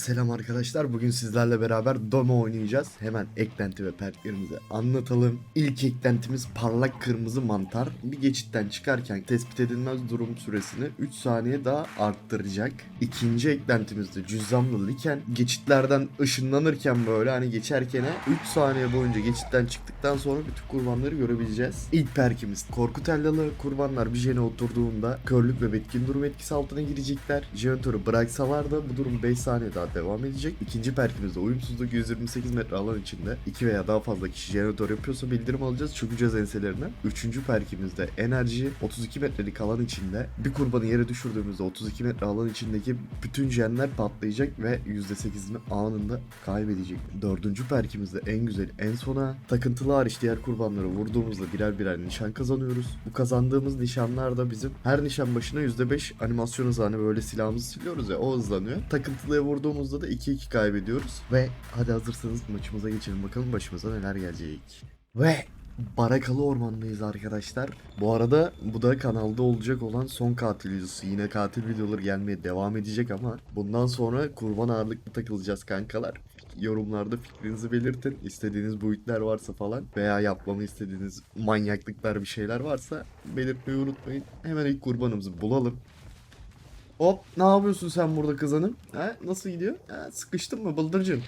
Selam arkadaşlar. Bugün sizlerle beraber Doma oynayacağız. Hemen eklenti ve perklerimizi anlatalım. İlk eklentimiz parlak kırmızı mantar. Bir geçitten çıkarken tespit edilmez durum süresini 3 saniye daha arttıracak. İkinci eklentimizde cüzdanlı liken geçitlerden ışınlanırken böyle hani geçerken 3 saniye boyunca geçitten çıktıktan sonra bütün kurbanları görebileceğiz. İlk perkimiz korku tellalı. Kurbanlar bir jene oturduğunda körlük ve betkin durum etkisi altına girecekler. Jeneratörü bıraksalar da bu durum 5 saniye daha devam edecek. İkinci perkimizde uyumsuzluk 128 metre alan içinde 2 veya daha fazla kişi jeneratör yapıyorsa bildirim alacağız. Çökeceğiz enselerinden. Üçüncü perkimizde enerji 32 metrelik alan içinde bir kurbanı yere düşürdüğümüzde 32 metre alan içindeki bütün jenler patlayacak ve %8'ini anında kaybedecek. Dördüncü perkimizde en güzel en sona takıntılı hariç diğer kurbanları vurduğumuzda birer birer nişan kazanıyoruz. Bu kazandığımız nişanlar da bizim her nişan başına %5 animasyon hızı hani böyle silahımızı siliyoruz ya o hızlanıyor. Takıntılıya vurduğumuzda da 2-2 kaybediyoruz. Ve hadi hazırsanız maçımıza geçelim bakalım başımıza neler gelecek. Ve Barakalı ormandayız arkadaşlar. Bu arada bu da kanalda olacak olan son katil videosu. Yine katil videoları gelmeye devam edecek ama bundan sonra kurban ağırlıklı takılacağız kankalar. Yorumlarda fikrinizi belirtin. İstediğiniz boyutlar varsa falan veya yapmamı istediğiniz manyaklıklar bir şeyler varsa belirtmeyi unutmayın. Hemen ilk kurbanımızı bulalım. Hop ne yapıyorsun sen burada kızanım? Ha, nasıl gidiyor? Ha, sıkıştın mı bıldırcın?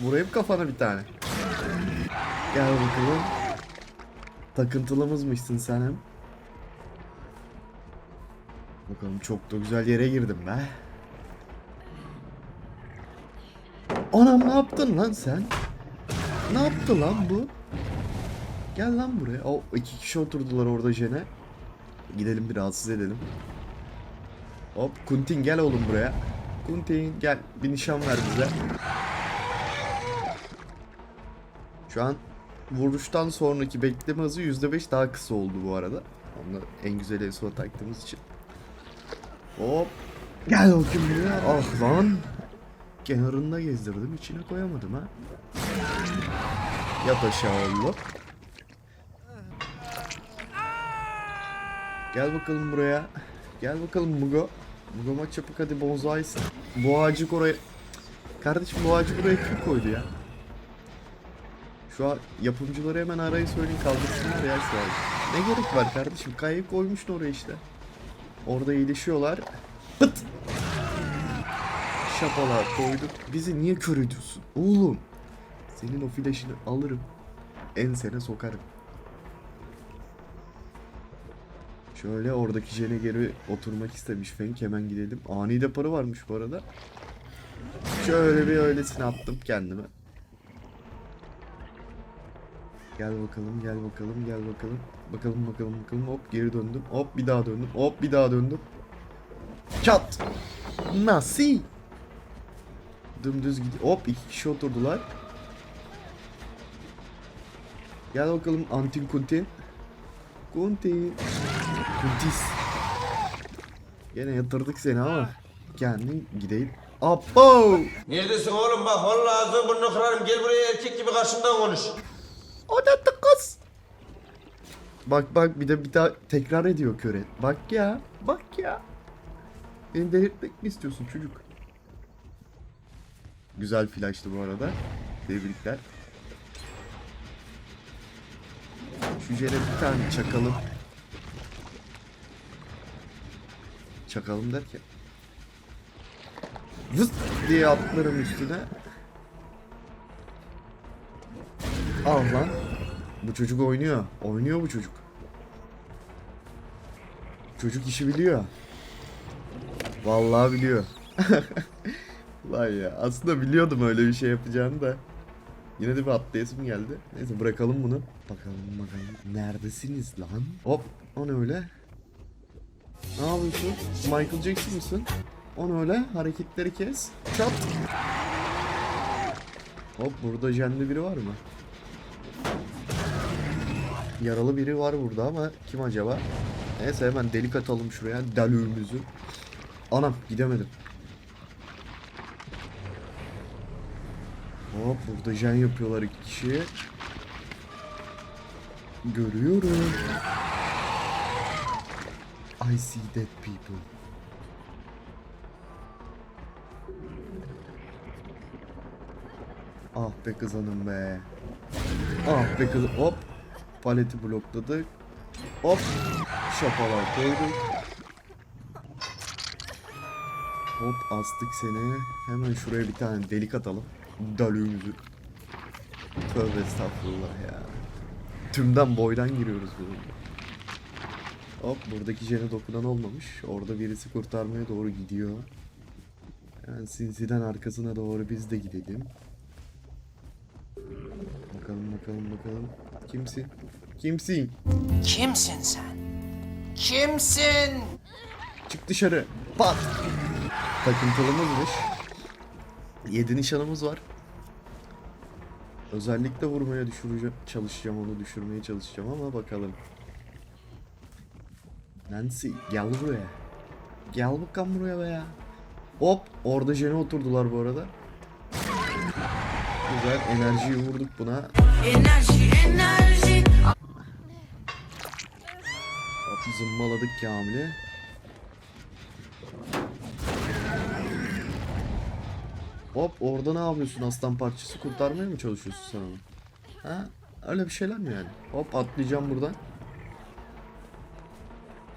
Vurayım kafana bir tane. Gel bakalım. Takıntılımızmışsın sen hem. Bakalım çok da güzel yere girdim be. Anam ne yaptın lan sen? Ne yaptı lan bu? Gel lan buraya. O iki kişi oturdular orada jene. Gidelim bir rahatsız edelim. Hop Kuntin gel oğlum buraya. Kuntin gel bir nişan ver bize. Şu an vuruştan sonraki bekleme hızı %5 daha kısa oldu bu arada. Onu en güzel en sona taktığımız için. Hop. Gel bakayım buraya. Ah lan. Kenarında gezdirdim içine koyamadım ha. Yat aşağı oğlum. Gel bakalım buraya. Gel bakalım Mugo. Mugo maç yapık hadi bonzaisin. Bu ağacı oraya... Kardeşim bu ağacı buraya kim koydu ya? Şu an yapımcıları hemen arayı söyleyin kaldırsınlar ya şu an. Ne gerek var kardeşim? Kayıp koymuşsun oraya işte. Orada iyileşiyorlar. Pıt! Şapala koyduk. Bizi niye kör ediyorsun? Oğlum. Senin o flaşını alırım. Ensene sokarım. Şöyle oradaki jene geri oturmak istemiş Fenk. Hemen gidelim. Ani deparı varmış bu arada. Şöyle bir öylesine attım kendime. Gel bakalım, gel bakalım, gel bakalım. Bakalım, bakalım, bakalım. Hop geri döndüm. Hop bir daha döndüm. Hop bir daha döndüm. Çat. Nasıl? Dümdüz gidiyor. Hop iki kişi oturdular. Gel bakalım Antin Kuntin. Kuntin. Kuntis. Gene yatırdık seni ama kendin gideyim. Apo! Neredesin oğlum bak vallahi ağzını burnunu kırarım gel buraya erkek gibi karşımdan konuş. O da kız. Bak bak bir de bir daha tekrar ediyor köre. Bak ya. Bak ya. Beni delirtmek mi istiyorsun çocuk? Güzel flash'tı bu arada. Tebrikler. Şu jene bir tane çakalım. Çakalım derken. Vız diye atlarım üstüne. Al lan. Bu çocuk oynuyor. Oynuyor bu çocuk. Çocuk işi biliyor. Vallahi biliyor. Vay ya. Aslında biliyordum öyle bir şey yapacağını da. Yine de bir atlayasım geldi. Neyse bırakalım bunu. Bakalım bakalım. Neredesiniz lan? Hop. O ne öyle? Ne yapıyorsun? Michael Jackson mısın? O ne öyle? Hareketleri kes. Çat. Hop burada jenli biri var mı? Yaralı biri var burada ama kim acaba? Neyse hemen delik atalım şuraya delüğümüzü. Anam gidemedim. Hop burada jen yapıyorlar iki kişi. Görüyorum. I see dead people. Ah be kız hanım be. Ah be kız. Hop. Paleti blokladık. Hop. Şapalar koyduk. Hop astık seni. Hemen şuraya bir tane delik atalım. Dalığımızı. Tövbe estağfurullah ya. Tümden boydan giriyoruz bunu. Hop buradaki jene dokunan olmamış. Orada birisi kurtarmaya doğru gidiyor. Yani sinsiden arkasına doğru biz de gidelim. Bakalım bakalım bakalım. Kimsin? Kimsin? Kimsin sen? Kimsin? Çık dışarı. Pat. Takıntılımızmış. Yedi nişanımız var. Özellikle vurmaya düşüreceğim, çalışacağım onu düşürmeye çalışacağım ama bakalım. Nancy gel buraya. Gel bakalım buraya be ya. Hop orada jene oturdular bu arada. Güzel enerjiyi vurduk buna. Enerji, enerji. Hop zımmaladık Kamil'i. Hop orada ne yapıyorsun aslan parçası kurtarmaya mı çalışıyorsun sen onu? Ha? Öyle bir şeyler mi yani? Hop atlayacağım buradan.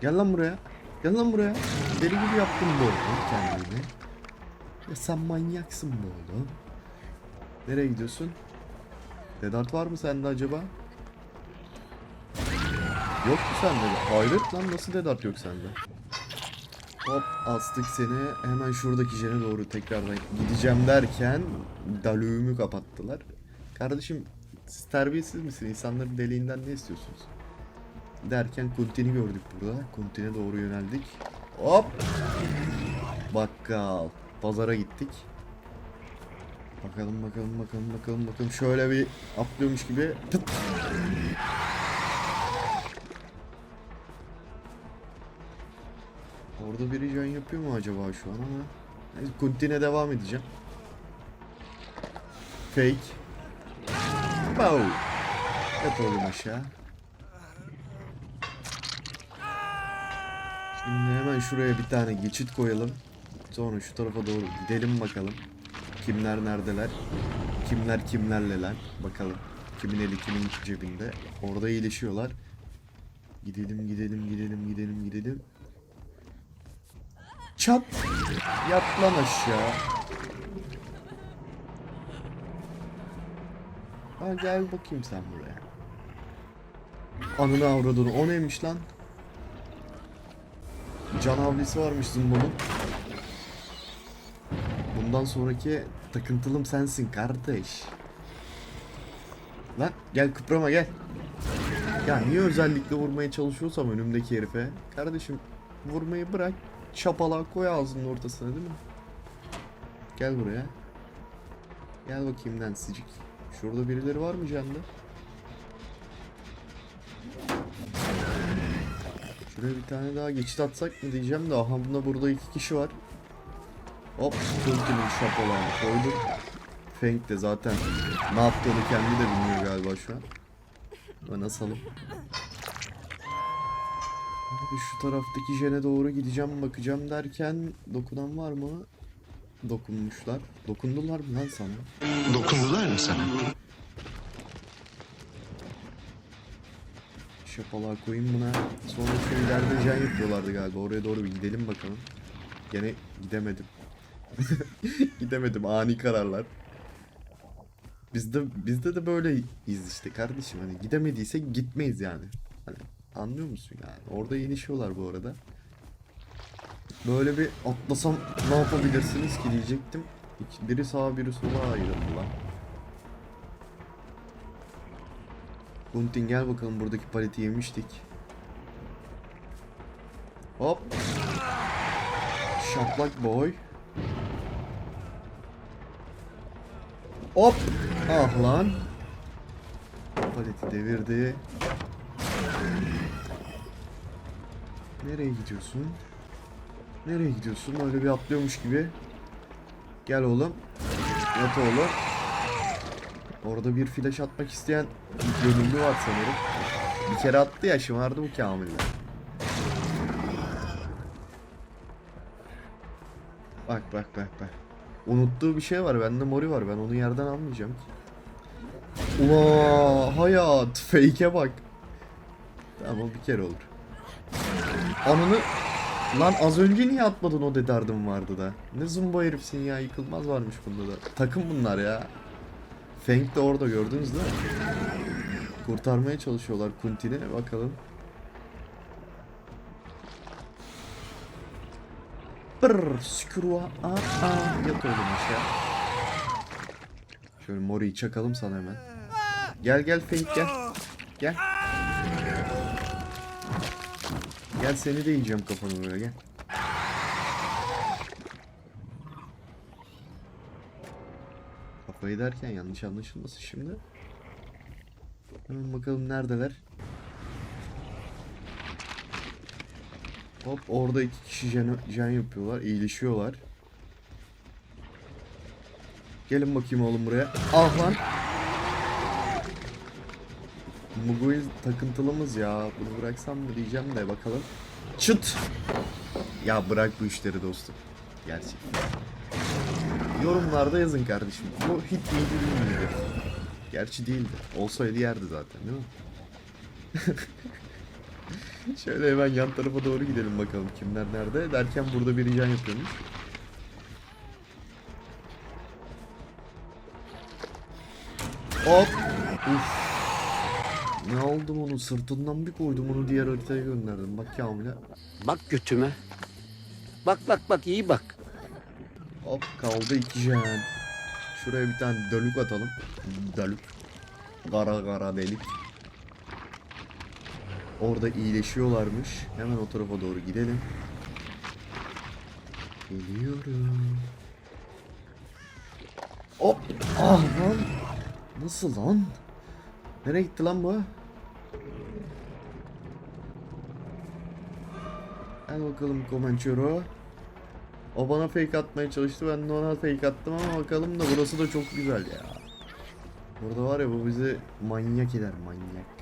Gel lan buraya. Gel lan buraya. Deli gibi yaptın bu oğlum kendini. Ya sen manyaksın bu oğlum. Nereye gidiyorsun? Dedart var mı sende acaba? Yok mu sende? Hayret lan nasıl dedart yok sende? Hop astık seni hemen şuradaki jene doğru tekrardan gideceğim derken dalüğümü kapattılar. Kardeşim siz terbiyesiz misin? İnsanların deliğinden ne istiyorsunuz? Derken Kuntin'i gördük burada. Kuntin'e doğru yöneldik. Hop! Bakkal. Pazara gittik. Bakalım bakalım bakalım bakalım bakalım. Şöyle bir atlıyormuş gibi. Tıp. Orada biri can yapıyor mu acaba şu an ama. Kuntin'e devam edeceğim. Fake. Bow. Yat oğlum aşağı. Şimdi hemen şuraya bir tane geçit koyalım. Sonra şu tarafa doğru gidelim bakalım. Kimler neredeler? Kimler kimlerleler? Bakalım. Kimin eli kimin cebinde. Orada iyileşiyorlar. Gidelim gidelim gidelim gidelim gidelim. Çat. Yat lan aşağı. Ha gel bakayım sen buraya. Anını avradını o neymiş lan? Can havlisi varmış Zumbo'nun. Bundan sonraki takıntılım sensin kardeş. Lan gel kıprama gel. Ya niye özellikle vurmaya çalışıyorsam önümdeki herife? Kardeşim vurmayı bırak. Şapalağı koy ağzının ortasına değil mi? Gel buraya. Gel bakayım Nancy'cik. Şurada birileri var mı canlı? Şuraya bir tane daha geçit atsak mı diyeceğim de aha bunda burada iki kişi var. Hop Tulki'nin şapalağını koydum. Feng de zaten ne yaptığını kendi de bilmiyor galiba şu an. Ben asalım. Abi şu taraftaki jene doğru gideceğim bakacağım derken dokunan var mı? Dokunmuşlar. Dokundular mı lan sana? Dokundular mı sana? Şapalar koyayım buna. Sonra ileride jen yapıyorlardı galiba. Oraya doğru bir gidelim bakalım. Gene gidemedim. gidemedim ani kararlar. Bizde bizde de böyleyiz işte kardeşim hani gidemediysek gitmeyiz yani. Hani anlıyor musun yani? Orada yenişiyorlar bu arada. Böyle bir atlasam ne yapabilirsiniz ki diyecektim. Biri sağa biri sola ayrıldılar. Buntin gel bakalım buradaki paleti yemiştik. Hop. Şaplak boy. Hop. Ah lan. Paleti devirdi. Nereye gidiyorsun? Nereye gidiyorsun? Öyle bir atlıyormuş gibi. Gel oğlum. Yat oğlum. Orada bir flash atmak isteyen gönüllü var sanırım. Bir kere attı ya şımardı bu Kamil'le. Bak bak bak bak. Unuttuğu bir şey var. Bende mori var. Ben onu yerden almayacağım ki. Ula hayat. Fake'e bak. Tamam bir kere olur. Anını... Lan az önce niye atmadın o dedardım vardı da. Ne zumba herifsin ya yıkılmaz varmış bunda da. Takım bunlar ya. Feng de orada gördünüz değil mi? Kurtarmaya çalışıyorlar Kuntin'i bakalım. Brrr, skrua, aa, aa, yat oğlum aşağı. Şöyle Mori'yi çakalım sana hemen. Gel gel Fake gel. Gel. Gel seni de yiyeceğim kafanı böyle gel. Kafayı derken yanlış anlaşılmasın şimdi. Hemen bakalım neredeler. Hop orada iki kişi jen, jen yapıyorlar. iyileşiyorlar. Gelin bakayım oğlum buraya. Ah lan. Mugu'yu takıntılımız ya. Bunu bıraksam mı diyeceğim de bakalım. Çıt. Ya bırak bu işleri dostum. Gerçekten. Yorumlarda yazın kardeşim. Bu hit miydi değil miydi? Gerçi değildi. Olsaydı yerdi zaten değil mi? Şöyle hemen yan tarafa doğru gidelim bakalım kimler nerede. Derken burada bir can yapıyormuş. Hop. Uf. Ne aldım onu sırtından bir koydum onu diğer haritaya gönderdim. Bak Kamil'e. Bak götüme. Bak bak bak iyi bak. Hop kaldı iki jen. Şuraya bir tane dölük atalım. Dölük. Kara kara delik. Orada iyileşiyorlarmış. Hemen o tarafa doğru gidelim. Geliyorum. Hop. Ah lan. Nasıl lan? Nereye gitti lan bu? Hadi bakalım Comanchero. O bana fake atmaya çalıştı ben de ona fake attım ama bakalım da burası da çok güzel ya. Burada var ya bu bizi manyak eder manyak.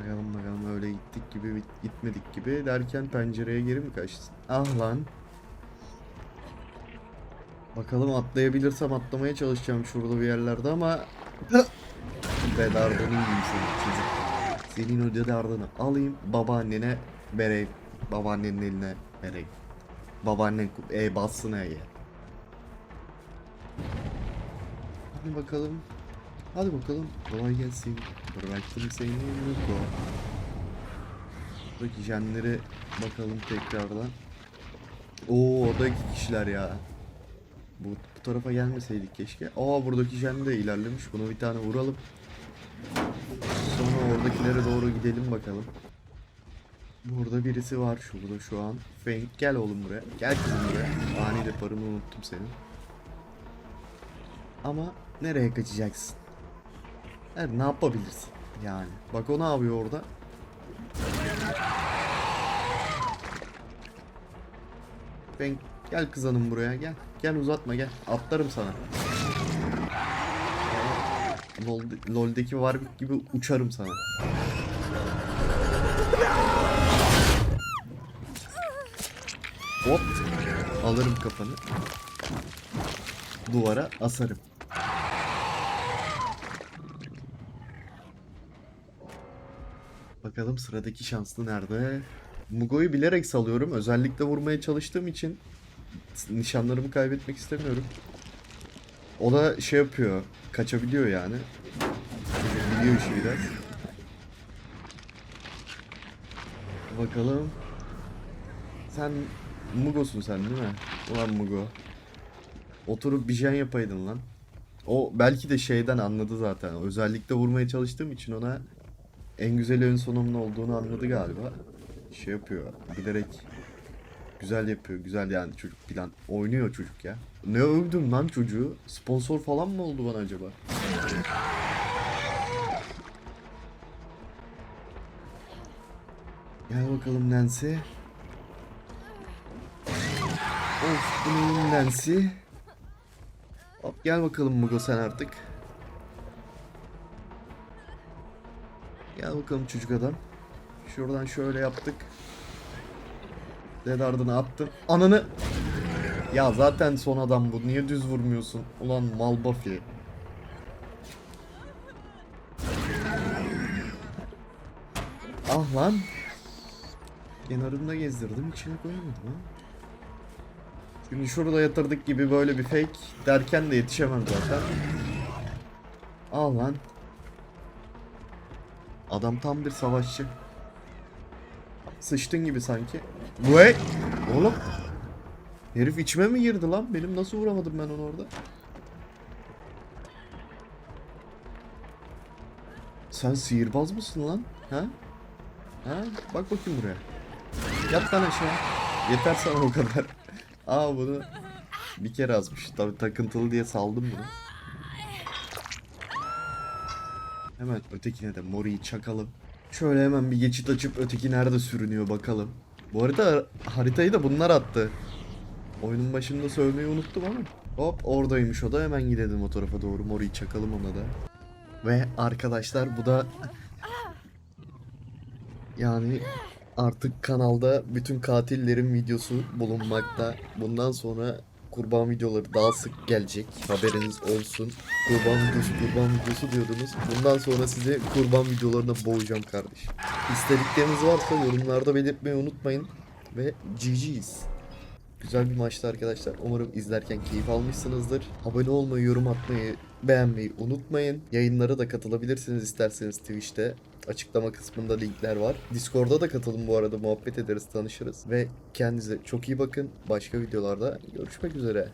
Bakalım bakalım öyle gittik gibi gitmedik gibi derken pencereye geri mi kaçtın? Ah lan. Bakalım atlayabilirsem atlamaya çalışacağım şurada bir yerlerde ama Bedardını yiyeyim senin çocuk. Senin o dedardını alayım babaannene vereyim. Babaannenin eline vereyim. Babaannen e bassın E'ye. Hadi bakalım. Hadi bakalım. Kolay gelsin. Bıraktım seni mutlu. Buradaki jenlere bakalım tekrardan. Oo orada iki kişiler ya. Bu, bu tarafa gelmeseydik keşke. Aa buradaki jen de ilerlemiş. Buna bir tane vuralım. Sonra oradakilere doğru gidelim bakalım. Burada birisi var şurada şu an. Feng gel oğlum buraya. Gel kızım buraya. Ani deparımı unuttum senin. Ama nereye kaçacaksın? Evet, ne yapabilirsin yani. Bak o ne yapıyor orada? Feng gel kızanım buraya gel. Gel uzatma gel. Atlarım sana. LOL, LOL'deki Warwick gibi uçarım sana. Hop. Alırım kafanı. Duvara asarım. Bakalım sıradaki şanslı nerede? Mugo'yu bilerek salıyorum. Özellikle vurmaya çalıştığım için nişanlarımı kaybetmek istemiyorum. O da şey yapıyor. Kaçabiliyor yani. Biliyor işi biraz. Bakalım. Sen Mugo'sun sen değil mi? Ulan Mugo. Oturup bir jen yapaydın lan. O belki de şeyden anladı zaten. Özellikle vurmaya çalıştığım için ona en güzel ön sonumun olduğunu anladı galiba. Şey yapıyor. Bilerek güzel yapıyor. Güzel yani çocuk plan. Oynuyor çocuk ya. Ne övdüm lan çocuğu? Sponsor falan mı oldu bana acaba? Gel bakalım Nancy. Of bu neyin? Hop gel bakalım Mugo sen artık. Gel bakalım çocuk adam. Şuradan şöyle yaptık. Dead ardına attım. Ananı. Ya zaten son adam bu. Niye düz vurmuyorsun? Ulan mal Buffy. Ah lan. Kenarında gezdirdim içine koyamadım ha. Şimdi şurada yatırdık gibi böyle bir fake derken de yetişemem zaten. Al lan. Adam tam bir savaşçı. Sıçtın gibi sanki. Vay! Oğlum. Herif içime mi girdi lan? Benim nasıl vuramadım ben onu orada? Sen sihirbaz mısın lan? Ha? Ha? Bak bakayım buraya. Yat lan aşağı. Yeter sana o kadar. Aa bunu bir kere azmış. Tabi takıntılı diye saldım bunu. Hemen ötekine de moriyi çakalım. Şöyle hemen bir geçit açıp öteki nerede sürünüyor bakalım. Bu arada haritayı da bunlar attı. Oyunun başında söylemeyi unuttum ama. Hop oradaymış o da hemen gidelim o tarafa doğru moriyi çakalım ona da. Ve arkadaşlar bu da yani artık kanalda bütün katillerin videosu bulunmakta. Bundan sonra kurban videoları daha sık gelecek. Haberiniz olsun. Kurban videosu, kurban videosu diyordunuz. Bundan sonra sizi kurban videolarına boğacağım kardeşim. İstedikleriniz varsa yorumlarda belirtmeyi unutmayın. Ve GG's. Güzel bir maçtı arkadaşlar. Umarım izlerken keyif almışsınızdır. Abone olmayı, yorum atmayı, beğenmeyi unutmayın. Yayınlara da katılabilirsiniz isterseniz Twitch'te. Açıklama kısmında linkler var. Discord'da da katılın bu arada muhabbet ederiz, tanışırız. Ve kendinize çok iyi bakın. Başka videolarda görüşmek üzere.